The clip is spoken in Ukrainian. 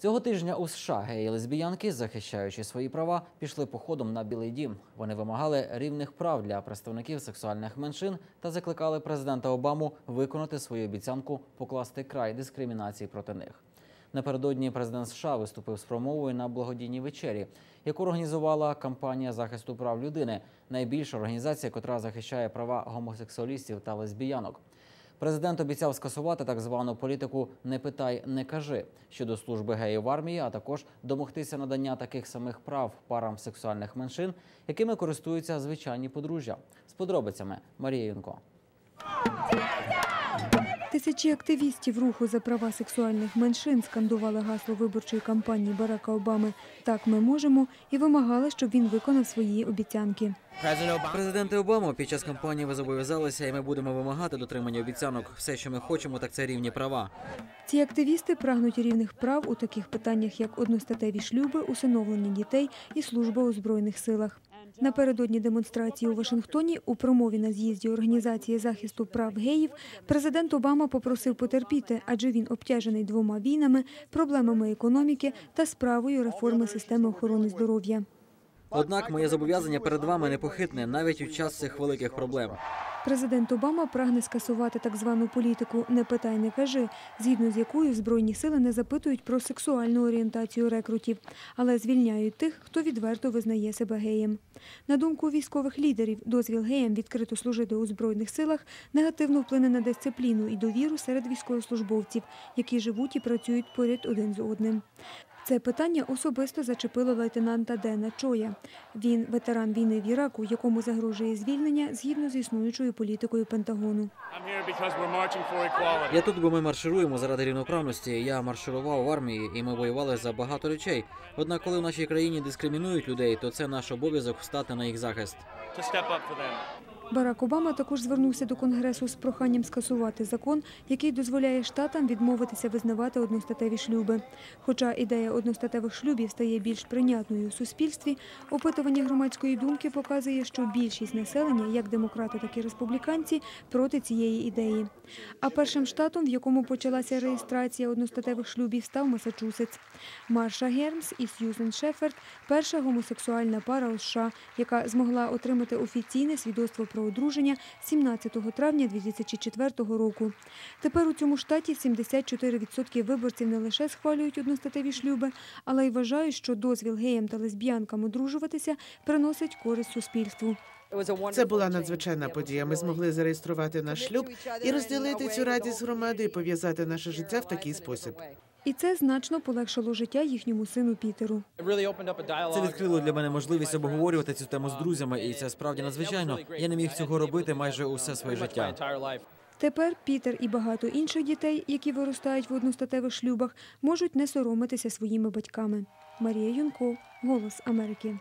Цього тижня у США геї лесбіянки, захищаючи свої права, пішли походом на Білий Дім. Вони вимагали рівних прав для представників сексуальних меншин та закликали президента Обаму виконати свою обіцянку покласти край дискримінації проти них. Напередодні президент США виступив з промовою на благодійній вечері, яку організувала кампанія захисту прав людини, найбільша організація, котра захищає права гомосексуалістів та лесбіянок. Президент обіцяв скасувати так звану політику Не питай, не кажи щодо служби геїв армії, а також домогтися надання таких самих прав парам сексуальних меншин, якими користуються звичайні подружжя. З подробицями Марія Юнко. Тисячі активістів руху за права сексуальних меншин скандували гасло виборчої кампанії Барака Обами Так ми можемо і вимагали, щоб він виконав свої обіцянки. Президенте Обама, під час кампанії ви зобов'язалися, і ми будемо вимагати дотримання обіцянок. Все, що ми хочемо, так це рівні права. Ці активісти прагнуть рівних прав у таких питаннях, як одностатеві шлюби, усиновлення дітей і служба у збройних силах. Напередодні демонстрації у Вашингтоні у промові на з'їзді організації захисту прав геїв президент Обама попросив потерпіти, адже він обтяжений двома війнами, проблемами економіки та справою реформи системи охорони здоров'я. Однак моє зобов'язання перед вами непохитне навіть у час цих великих проблем. Президент Обама прагне скасувати так звану політику «не питай, не кажи», згідно з якою збройні сили не запитують про сексуальну орієнтацію рекрутів, але звільняють тих, хто відверто визнає себе геєм. На думку військових лідерів, дозвіл геям відкрито служити у збройних силах негативно вплине на дисципліну і довіру серед військовослужбовців, які живуть і працюють поряд один з одним. Це питання особисто зачепило лейтенанта Дена Чоя. Він ветеран війни в Іраку, якому загрожує звільнення згідно з існуючою політикою Пентагону. Я тут, бо ми маршируємо заради рівноправності. Я марширував в армії, і ми воювали за багато речей. Однак, коли в нашій країні дискримінують людей, то це наш обов'язок встати на їх захист. Барак Обама також звернувся до Конгресу з проханням скасувати закон, який дозволяє штатам відмовитися визнавати одностатеві шлюби. Хоча ідея одностатевих шлюбів стає більш прийнятною у суспільстві, опитування громадської думки показує, що більшість населення, як демократи, так і республіканці, проти цієї ідеї. А першим штатом, в якому почалася реєстрація одностатевих шлюбів, став Масачусетс. Марша Гермс і Сьюзен Шеферд – перша гомосексуальна пара у США, яка змогла отримати офіційне свідоцтво про одруження 17 травня 2004 року. Тепер у цьому штаті 74% виборців не лише схвалюють одностатеві шлюби, але й вважають, що дозвіл геям та лесбіянкам одружуватися приносить користь суспільству. Це була надзвичайна подія. Ми змогли зареєструвати наш шлюб і розділити цю радість з громадою і пов'язати наше життя в такий спосіб. І це значно полегшило життя їхньому сину Пітеру. Це відкрило для мене можливість обговорювати цю тему з друзями, і це справді надзвичайно. Я не міг цього робити майже усе своє життя. Тепер Пітер і багато інших дітей, які виростають в одностатевих шлюбах, можуть не соромитися своїми батьками. Марія Юнко, Голос Америки.